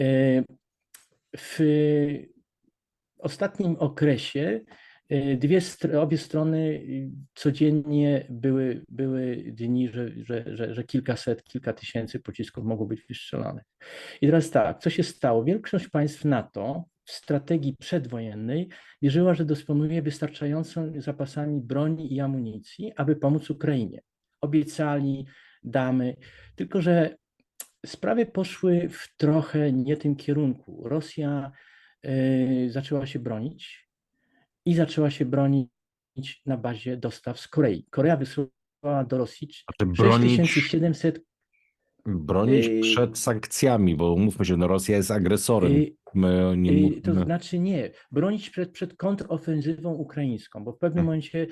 E, W ostatnim okresie e, dwie, obie strony y, codziennie były, były dni, że, że, że, że kilkaset, kilka tysięcy pocisków mogło być wystrzelonych. I teraz tak, co się stało? Większość państw NATO w strategii przedwojennej wierzyła, że dysponuje wystarczającymi zapasami broni i amunicji, aby pomóc Ukrainie. Obiecali, damy, tylko że sprawy poszły w trochę nie tym kierunku. Rosja y, zaczęła się bronić i zaczęła się bronić na bazie dostaw z Korei. Korea wysłała do Rosji Znaczy bronić, 6700 bronić Yy. przed sankcjami, bo umówmy się, no Rosja jest agresorem. y, My nie To znaczy nie, bronić przed, przed kontrofensywą ukraińską, bo w pewnym Hmm. momencie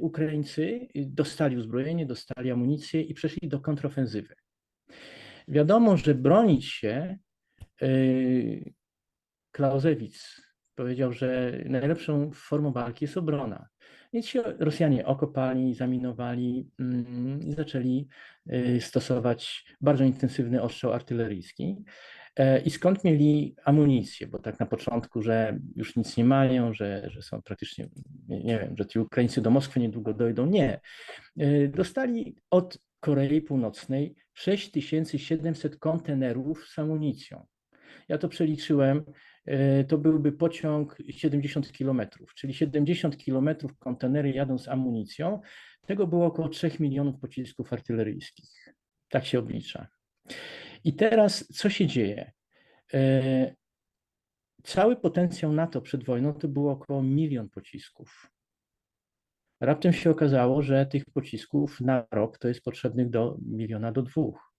Ukraińcy dostali uzbrojenie, dostali amunicję i przeszli do kontrofensywy. Wiadomo, że bronić się y, Clausewitz powiedział, że najlepszą formą walki jest obrona. Więc się Rosjanie okopali, zaminowali mm, i zaczęli y, stosować bardzo intensywny ostrzał artyleryjski. E, I skąd mieli amunicję? Bo tak na początku, że już nic nie mają, że, że są praktycznie, nie, wiem, że ci Ukraińcy do Moskwy niedługo dojdą. Nie. E, Dostali od Korei Północnej 6700 kontenerów z amunicją. Ja to przeliczyłem, e, to byłby pociąg 70 km, czyli 70 km kontenery jadą z amunicją. Tego było około 3 milionów pocisków artyleryjskich. Tak się oblicza. I teraz co się dzieje? E, Cały potencjał NATO przed wojną to było około milion pocisków. Raptem się okazało, że tych pocisków na rok to jest potrzebnych do miliona do dwóch.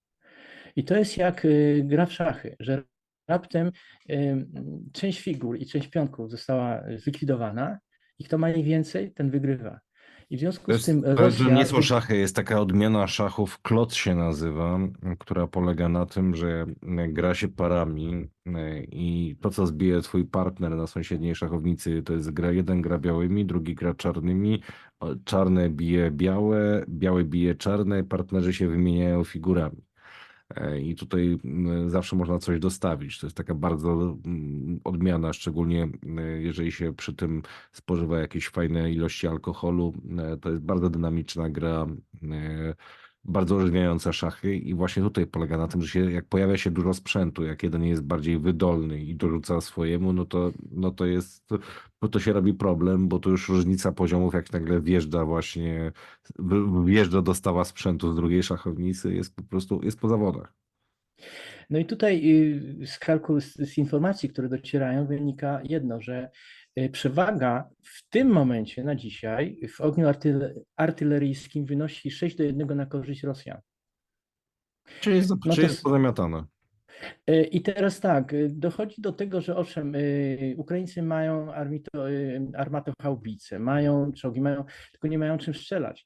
I to jest jak y, gra w szachy, że raptem y, część figur i część pionków została zlikwidowana i kto ma najwięcej, ten wygrywa. I w związku To, z jest, tym Rosja... nie są szachy, jest taka odmiana szachów, klot się nazywa, która polega na tym, że gra się parami e, i to, co zbije twój partner na sąsiedniej szachownicy, to jest gra, jeden gra białymi, drugi gra czarnymi, czarne bije białe, białe bije czarne, partnerzy się wymieniają figurami. E, I tutaj mm, zawsze można coś dostawić. To jest taka bardzo mm, odmiana, szczególnie e, jeżeli się przy tym spożywa jakieś fajne ilości alkoholu. E, To jest bardzo dynamiczna gra, bardzo ożywiająca szachy i właśnie tutaj polega na tym, że się, jak pojawia się dużo sprzętu, jak jeden jest bardziej wydolny i dorzuca swojemu, no to, no to jest, no to się robi problem, bo to już różnica poziomów, jak nagle wjeżdża właśnie, wjeżdża dostawa sprzętu z drugiej szachownicy, jest po prostu, jest po zawodach. No i tutaj y, z, kalku, z, informacji, które docierają, wynika jedno, że przewaga w tym momencie na dzisiaj w ogniu artyle, artyleryjskim wynosi 6 do 1 na korzyść Rosjan. Czy jest, No czy to jest pozamiatane? Y, I teraz tak, y, dochodzi do tego, że owszem, Ukraińcy mają armito, armatochaubice, mają czołgi, mają, tylko nie mają czym strzelać.